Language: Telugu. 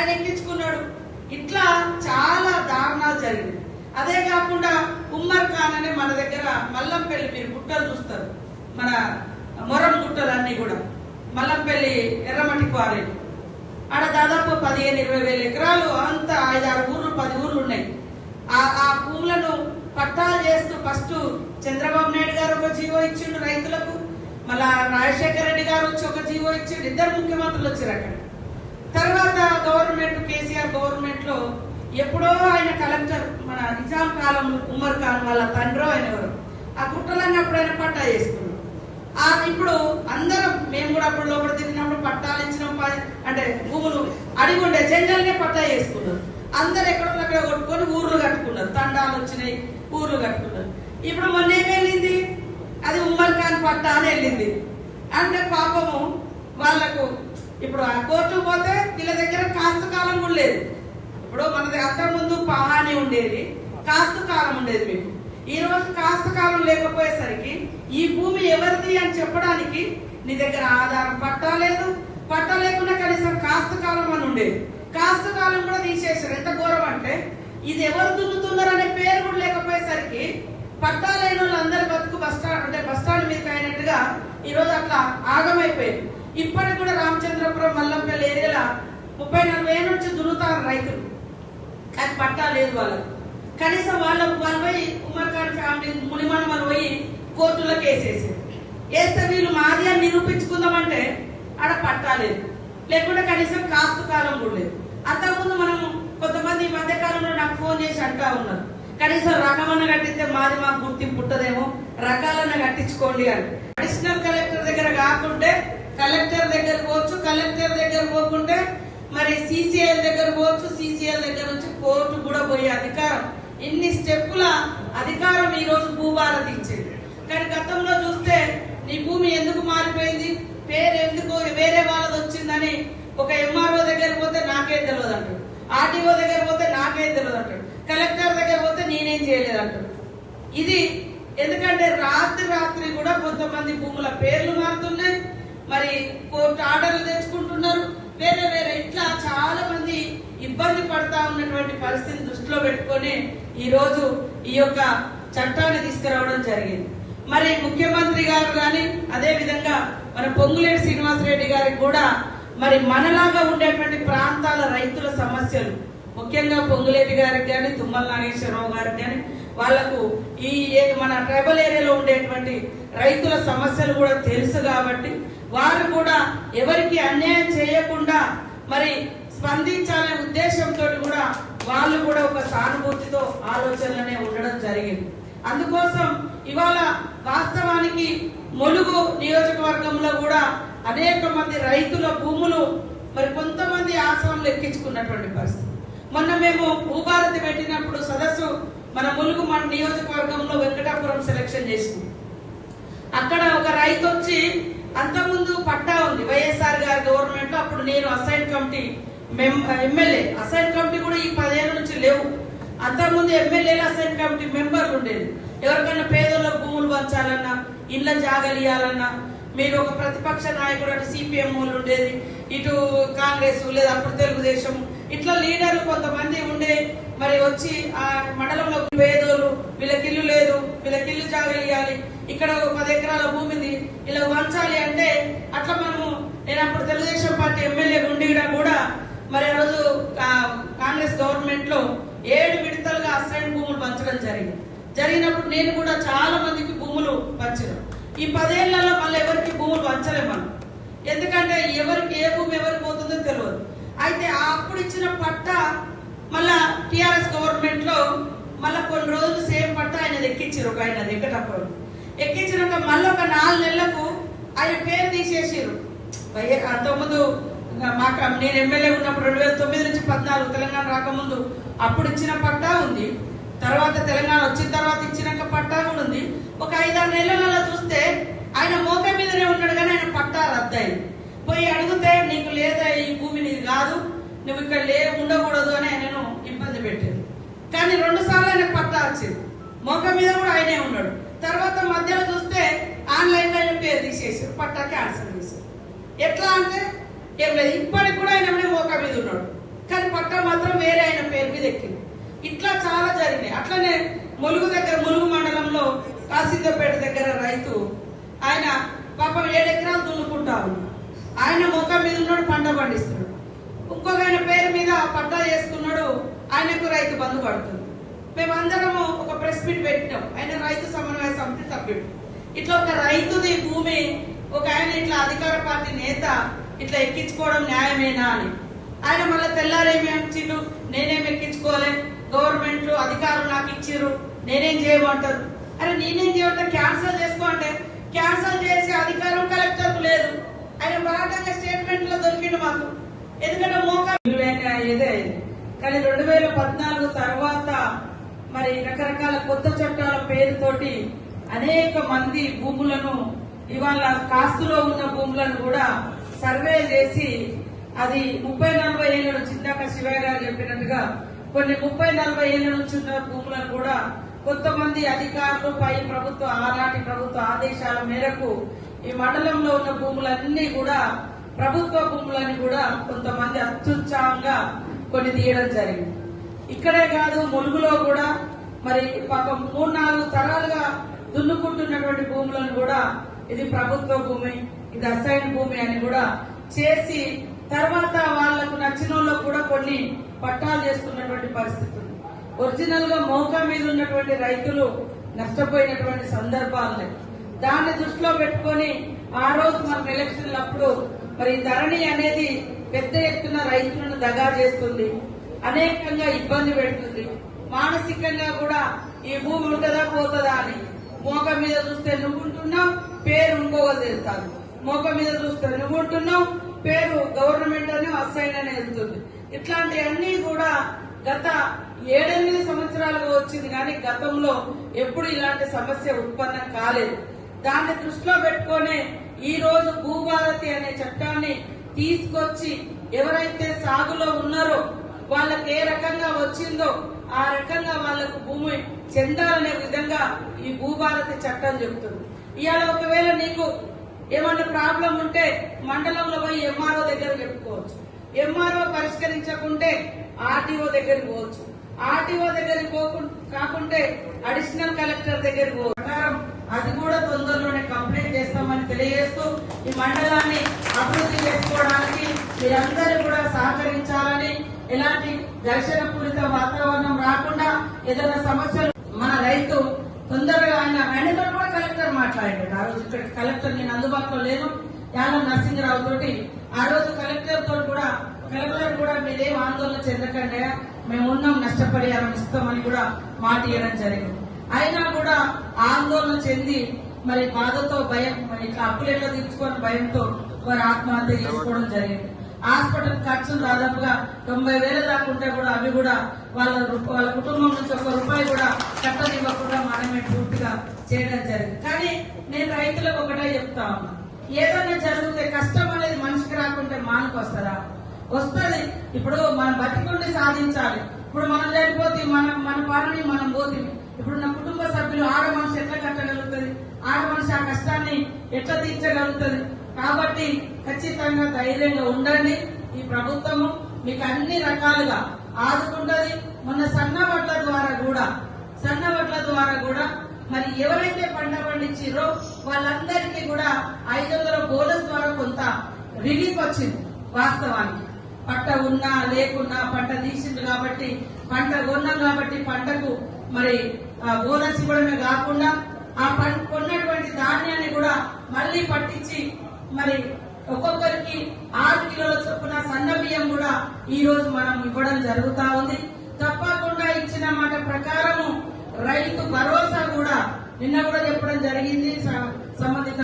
ఆయన ఎక్కించుకున్నాడు. ఇట్లా చాలా దారుణాలు జరిగింది అదే కాకుండా ఉమ్మర్ ఖాన్ అనే మన దగ్గర మల్లంపల్లి మీరు గుట్టలు చూస్తారు. మన మొరం గుట్టలు అన్ని కూడా. మల్లంపల్లి ఎర్రమటి క్వారీలు ఆడ దాదాపు పదిహేను ఇరవై వేల ఎకరాలు అంత ఐదారు ఊర్లు పది ఊర్లు ఉన్నాయి. ఆ ఆ భూములను పట్టాలు చేస్తూ ఫస్ట్ చంద్రబాబు నాయుడు గారు ఒక జీవో ఇచ్చిండు రైతులకు. మళ్ళా రాజశేఖర రెడ్డి గారు వచ్చి ఒక జీవో ఇచ్చిండు. ఇద్దరు ముఖ్యమంత్రులు వచ్చారు అక్కడ. తర్వాత గవర్నమెంట్ కేసీఆర్ గవర్నమెంట్లో ఎప్పుడో ఆయన కలెక్టర్ మన నిజాం కాలంలో ఉమ్మర్ ఖాన్ వాళ్ళ తండ్రో ఆయన ఎవరు ఆ గుట్టలన్నీ అప్పుడు ఆయన పట్టా చేసుకున్నాం ఆ ఇప్పుడు అందరం మేము కూడా అప్పుడు లోపల తిరిగినప్పుడు పట్టాలు ఇచ్చినాం అంటే భూములు అడిగి ఉండే జనరల్నే పట్టా చేసుకున్నారు. అందరు ఎక్కడో అక్కడ కొట్టుకొని ఊర్లు కట్టుకున్నారు. తండాలు వచ్చినాయి ఊర్లు కట్టుకున్నారు. ఇప్పుడు మొన్న ఏం వెళ్ళింది? అది ఉమ్మర్ ఖాన్ పట్టా అని వెళ్ళింది. అంటే పాపము వాళ్ళకు ఇప్పుడు ఆ కోర్టు పోతే వీళ్ళ దగ్గర కాస్త కాలం కూడా లేదు. ఇప్పుడు మనది అంత ముందు పహాని ఉండేది కాస్త కాలం ఉండేది మీకు. ఈ రోజు కాస్త కాలం లేకపోయేసరికి ఈ భూమి ఎవరిది అని చెప్పడానికి నీ దగ్గర ఆధారం పట్టా లేదు. పట్టా లేకుండా కనీసం కాస్త కాలం అని ఉండేది. కాస్త కాలం కూడా తీసేశారు. ఎంత ఘోరం అంటే ఇది ఎవరు దున్నుతున్నారు అనే పేరు కూడా లేకపోయేసరికి పట్టాలైన లేని బతుకు బస్ స్టాండ్ అంటే బస్ స్టాండ్ అయినట్టుగా ఈరోజు అట్లా ఆగమైపోయింది. ఇప్పటికి కూడా రామచంద్రపురం మల్లంపల్లి ఏరియాలో ముప్పై నలభై ఏళ్ళ నుంచి దున్నుతారు రైతులు. కానీ పట్టా లేదు వాళ్ళకు. కనీసం వాళ్ళ వాళ్ళు పోయి ఉమర్ ఫ్యామిలీ మునిమనమలు పోయి కోర్టులో కేసేసారు వేస్తే వీళ్ళు మాది అని నిరూపించుకుందామంటే ఆడ పట్టా లేదు. లేకుంటే కనీసం కాస్తు కాలం కూడా లేదు. అంతకుముందు మనం కొంతమంది ఈ మధ్య కాలంలో నాకు ఫోన్ చేసి అంటా ఉన్నారు. కనీసం రకమన్న కట్టిస్తే మాది మాకు గుర్తింపు పుట్టదేమో రకాలన్న కట్టించుకోండి అని. అడిషనల్ కలెక్టర్ దగ్గర కాకుంటే కలెక్టర్ దగ్గర పోవచ్చు కలెక్టర్ దగ్గర పోకుంటే మరి సిసిఎల్ దగ్గర పోవచ్చు సిసిఎల్ దగ్గర నుంచి కోర్టు కూడా పోయే అధికారం. ఇన్ని స్టెప్పుల అధికారం ఈ రోజు భూభారతి ఇచ్చింది. కానీ గతంలో చూస్తే నీ భూమి ఎందుకు మారిపోయింది? పేరు ఎందుకు వేరే వాళ్ళది వచ్చిందని ఒక ఎంఆర్ఓ దగ్గర పోతే నాకే తెలియదు అంటాడు ఆర్టీఓ దగ్గర పోతే నాకే తెలియదు అంటాడు కలెక్టర్ దగ్గర పోతే నేనేం చేయలేదు అంటాడు ఇది ఎందుకంటే రాత్రి రాత్రి కూడా కొంతమంది భూముల పేర్లు మారుతున్నాయి మరి కోర్టు ఆర్డర్లు తెచ్చుకుంటున్నారు వేరే వేరే ఇట్లా చాలా మంది ఇబ్బంది పడతా ఉన్నటువంటి పరిస్థితిని దృష్టిలో పెట్టుకొని ఈ ఈ యొక్క చట్టాన్ని తీసుకురావడం జరిగింది. మరి ముఖ్యమంత్రి గారు కానీ అదే విధంగా మన పొంగులేటి శ్రీనివాసరెడ్డి గారికి కూడా మరి మనలాగా ఉండేటువంటి ప్రాంతాల రైతుల సమస్యలు ముఖ్యంగా పొంగులేటి గారికి కానీ తుమ్మల నాగేశ్వరరావు గారికి కానీ వాళ్ళకు ఈ ఏ- మన ట్రైబల్ ఏరియాలో ఉండేటువంటి రైతుల సమస్యలు కూడా తెలుసు కాబట్టి వారు కూడా ఎవరికి అన్యాయం చేయకుండా మరి స్పందించాలనే ఉద్దేశంతో కూడా ఆలోచనలనే ఉండడం జరిగింది. అందుకోసం ఇవాళ వాస్తవానికి ములుగు నియోజకవర్గంలో కూడా అనేక మంది రైతుల భూములు మరి కొంతమంది ఆశ్రమం లెక్కించుకున్నటువంటి పరిస్థితి. మొన్న మేము భూభారతి పెట్టినప్పుడు సదస్సు మన ములుగు మన నియోజకవర్గంలో వెంకటాపురం సెలక్షన్ చేసింది. అక్కడ ఒక రైతు వచ్చి అంతకుముందు పట్టా ఉంది వైఎస్ఆర్ గారి గవర్నమెంట్ అప్పుడు నేను assign committee MLA. Assign committee కూడా ఈ పదేళ్ళ నుంచి లేవు. అంతకుముందు ఎమ్మెల్యేలు అసెంబ్లీ కమిటీ మెంబర్లు ఉండేది. ఎవరికైనా పేదోళ్ళ భూములు పంచాలన్నా ఇళ్ళ జాగలియాలన్నా మీరు ఒక ప్రతిపక్ష నాయకుడు అటు సిపిఎం వాళ్ళు ఉండేది ఇటు కాంగ్రెస్ లేదు అప్పుడు తెలుగుదేశం. ఇట్లా లీడర్లు కొంతమంది ఉండే మరి వచ్చి ఆ మండలంలో పేదోళ్ళు వీళ్ళకి ఇల్లు లేదు వీళ్ళకి ఇల్లు జాగలియాలి ఇక్కడ ఒక పది ఎకరాల భూమిది ఇలా వంచాలి అంటే అట్లా మనము నేను అప్పుడు తెలుగుదేశం పార్టీ ఎమ్మెల్యే ఉండి కూడా మరి ఆ రోజు కాంగ్రెస్ గవర్నమెంట్లో ఏడు విడతలుగా అసైన్ భూములు పంచడం జరిగింది. జరిగినప్పుడు నేను కూడా చాలా మందికి భూములు పంచిన. ఈ పదేళ్ళలో మళ్ళీ ఎవరికి భూములు పంచలేం మనం. ఎందుకంటే ఎవరికి ఏ భూమి ఎవరికి పోతుందో తెలియదు. అయితే ఆ అప్పుడు ఇచ్చిన పట్ట మళ్ళా టిఆర్ఎస్ గవర్నమెంట్లో మళ్ళా కొన్ని రోజులు సేమ్ పట్ట ఆయన ఎక్కించారు ఒక ఆయన ఎక్కటప్పుడు ఎక్కించినాక మళ్ళీ ఒక నాలుగు నెలలకు ఆయన పేరు తీసేసారు. అంతకుముందు మాకు నేను ఎమ్మెల్యే ఉన్నప్పుడు రెండు వేల తొమ్మిది నుంచి పద్నాలుగు తెలంగాణ రాకముందు అప్పుడు ఇచ్చిన పట్టా ఉంది. తర్వాత తెలంగాణ వచ్చిన తర్వాత ఇచ్చినాక పట్టా కూడా ఉంది. ఒక ఐదారు నెలలలో చూస్తే ఆయన మోక మీదనే ఉన్నాడు కానీ ఆయన పట్టా రద్దయింది పోయి అడిగితే నీకు లేదా ఈ భూమి నీది కాదు. నువ్వు ఇక్కడ లే ఉండకూడదు అని ఆయనను ఇబ్బంది పెట్టారు కానీ రెండు సార్లు ఆయన పట్టా వచ్చింది. మొక్క మీద కూడా ఆయనే ఉన్నాడు. తర్వాత మధ్యలో చూస్తే ఆన్లైన్లో పేరు తీసేసారు పట్టా క్యాన్సిల్ చేశారు. ఎట్లా అంటే ఏం లేదు ఇప్పటికి కూడా ఆయన మీద మోకా మీద ఉన్నాడు. కానీ పక్క మాత్రం వేరే ఆయన పేరు మీద ఎక్కింది. ఇట్లా చాలా జరిగినాయి. అట్లనే ములుగు దగ్గర ములుగు మండలంలో కాసిద్దపేట దగ్గర రైతు ఆయన పాపం ఏడు ఎకరాలు దున్నుకుంటా ఆయన ముఖం మీద ఉన్నాడు పంట పండిస్తున్నాడు. ఇంకొక ఆయన పేరు మీద పట్టా చేసుకున్నాడు ఆయనకు రైతు బంధు పడుతుంది. మేమందరము ఒక ప్రెస్ మీట్ పెట్టినాం. ఆయన రైతు సమన్వయ సమితి సభ్యుడు. ఇట్లా ఒక రైతుది భూమి ఒక ఆయన ఇట్లా అధికార పార్టీ నేత ఇట్లా ఎక్కించుకోవడం న్యాయమేనా అని. ఆయన మళ్ళీ తెల్లారేమి వచ్చిండు నేనేం ఎక్కించుకోలే? గవర్నమెంట్ అధికారులు నాకు ఇచ్చిర్రు. నేనేం చేయమంటారు అరే నేనేం చేయమంటే క్యాన్సిల్ చేసుకో అంటే. క్యాన్సిల్ చేసే అధికారం కలెక్టర్ లేదు. ఆయన బాగా స్టేట్మెంట్లో దొరికిండు మాకు. ఎందుకంటే మోకా ఇదే కానీ రెండు వేల పద్నాలుగు తర్వాత మరి రకరకాల కొత్త చట్టాల పేరుతోటి అనేక మంది భూములను ఇవాళ కాస్తులో ఉన్న భూములను కూడా సర్వే చేసి అది ముప్పై నలభై ఏళ్ళ నుంచి ఇందాక శివయ్య గారు చెప్పినట్టుగా కొన్ని ముప్పై నలభై ఏళ్ళ నుంచి ఉన్న భూములను కూడా కొంతమంది అధికారులు పై ప్రభుత్వ ఆనాటి ప్రభుత్వ ఆదేశాల మేరకు ఈ మండలంలో ఉన్న భూములన్నీ కూడా ప్రభుత్వ భూములని కూడా కొంతమంది అత్యుత్సాహంగా కొన్ని తీయడం జరిగింది. ఇక్కడే కాదు ములుగులో కూడా మరి పాపం మూడు నాలుగు తరాలుగా దున్నుకుంటున్నటువంటి భూములను కూడా ఇది ప్రభుత్వ భూమి ఇది అసైన్ భూమి అని కూడా చేసి తర్వాత వాళ్ళకు నచ్చిన వాళ్ళకు కూడా కొన్ని పట్టాలు చేసుకున్నటువంటి పరిస్థితి ఉంది. ఒరిజినల్గా మోకా మీద ఉన్నటువంటి రైతులు నష్టపోయినటువంటి సందర్భాలు దాన్ని దృష్టిలో పెట్టుకొని ఆ రోజు మనం ఎలక్షన్లు అప్పుడు మరి ధరణి అనేది పెద్ద ఎత్తున రైతులను దగా చేస్తుంది అనేకంగా ఇబ్బంది పెడుతుంది. మానసికంగా కూడా ఈ భూమి ఉంటుందా పోతుందా అని మోక మీద చూస్తే నువ్వుంటున్నావు పేరు ఇంకోవది వెళ్తాను మొక్క మీద చూస్తే నువ్వు ఉంటున్నావు పేరు గవర్నమెంట్ అని అసైన్ అని వెళ్తుంది. ఇట్లాంటివన్నీ కూడా గత ఏడెనిమిది సంవత్సరాలుగా వచ్చింది కానీ గతంలో ఎప్పుడు ఇలాంటి సమస్య ఉత్పన్నం కాలేదు. దాన్ని దృష్టిలో పెట్టుకొని ఈ రోజు భూభారతి అనే చట్టాన్ని తీసుకొచ్చి ఎవరైతే సాగులో ఉన్నారో వాళ్ళకి ఏ రకంగా వచ్చిందో ఆ రకంగా వాళ్ళకు భూమి చెందాలనే విధంగా ఈ భూభారతి చట్టం చెబుతుంది ఇవాళ ఒకవేళ నీకు ఏమన్నా ప్రాబ్లం ఉంటే మండలంలో పోయి ఎంఆర్ఓ దగ్గర చెప్పుకోవచ్చు ఎంఆర్ఓ పరిష్కరించకుంటే ఆర్టీఓ దగ్గరికి పోవచ్చు. ఆర్టీఓ దగ్గరికి పోకుండా కాకుంటే అడిషనల్ కలెక్టర్ దగ్గరికి పోవచ్చు. అది కూడా తొందరలోనే కంప్లీట్ చేస్తామని తెలియజేస్తూ ఈ మండలాన్ని అభివృద్ధి చేసుకోవడానికి మీరందరూ కూడా సహకరించాలని ఎలాంటి ఘర్షణ పూరిత వాతావరణం రాకుండా ఏదైనా సమస్యలు మన రైతు తొందరగా ఆయన మేనేజర్ కూడా కలెక్టర్ మాట్లాడాడు. ఆ రోజు ఇక్కడ కలెక్టర్ నేను అందుబాటులో లేను. యానం నరసింహరావు తోటి ఆ రోజు కలెక్టర్ తోటి కూడా కలెక్టర్ కూడా మీరేం ఆందోళన చెందకండి. మేము ఉన్నాం నష్టపరిహారం ఇస్తామని కూడా మాట ఇవ్వడం జరిగింది. అయినా కూడా ఆందోళన చెంది మరి బాధతో భయం మరి ఇట్లా అప్పులు ఎట్లా తీర్చుకొని భయంతో వారు ఆత్మహత్య చేసుకోవడం జరిగింది. హాస్పిటల్ ఖర్చులు దాదాపుగా తొంభై వేల దాకా ఉంటే కూడా అవి కూడా వాళ్ళ వాళ్ళ కుటుంబం నుంచి ఒక రూపాయి కూడా కట్టనివ్వకుండా మనమే పూర్తిగా చేయడం జరిగింది. కానీ నేను రైతులకు ఒకటే చెప్తా ఉన్నా. ఏదైనా జరిగితే కష్టం అనేది మనిషికి రాకుంటే మానకు వస్తుందా? వస్తుంది. ఇప్పుడు మనం బతికుండి సాధించాలి. ఇప్పుడు మనం చనిపోతే మన మన పనిని మనం పోతుంది ఇప్పుడు నా కుటుంబ సభ్యులు ఆడ మనిషి ఎట్లా కట్టగలుగుతుంది? ఆడ మనిషి ఆ కష్టాన్ని ఎట్లా తీర్చగలుగుతుంది? కాబట్టి ఖచ్చితంగా ధైర్యంగా ఉండండి. ఈ ప్రభుత్వము మీకు అన్ని రకాలుగా ఆదుకుంటది. మొన్న సన్న వడ్ల ద్వారా కూడా సన్న వడ్ల ద్వారా కూడా మరి ఎవరైతే పంట పండించారో వాళ్ళందరికీ కూడా ఐదు వందల బోనస్ ద్వారా కొంత రిలీఫ్ వచ్చింది వాస్తవానికి. పంట ఉన్నా లేకున్నా పంట తీసిండు కాబట్టి పంట కొన్నాం కాబట్టి పంటకు మరి ఆ బోనస్ ఇవ్వడమే కాకుండా ఆ పంట కొన్నటువంటి ధాన్యాన్ని కూడా మళ్ళీ పట్టించి మరి ఒక్కొక్కరికి ఆరు కిలోల చొప్పున సన్న బియ్యం కూడా ఈ రోజు మనం ఇవ్వడం జరుగుతా ఉంది. తప్పకుండా ఇచ్చిన మాట ప్రకారము రైతు భరోసా కూడా నిన్న కూడా చెప్పడం జరిగింది. సంబంధిత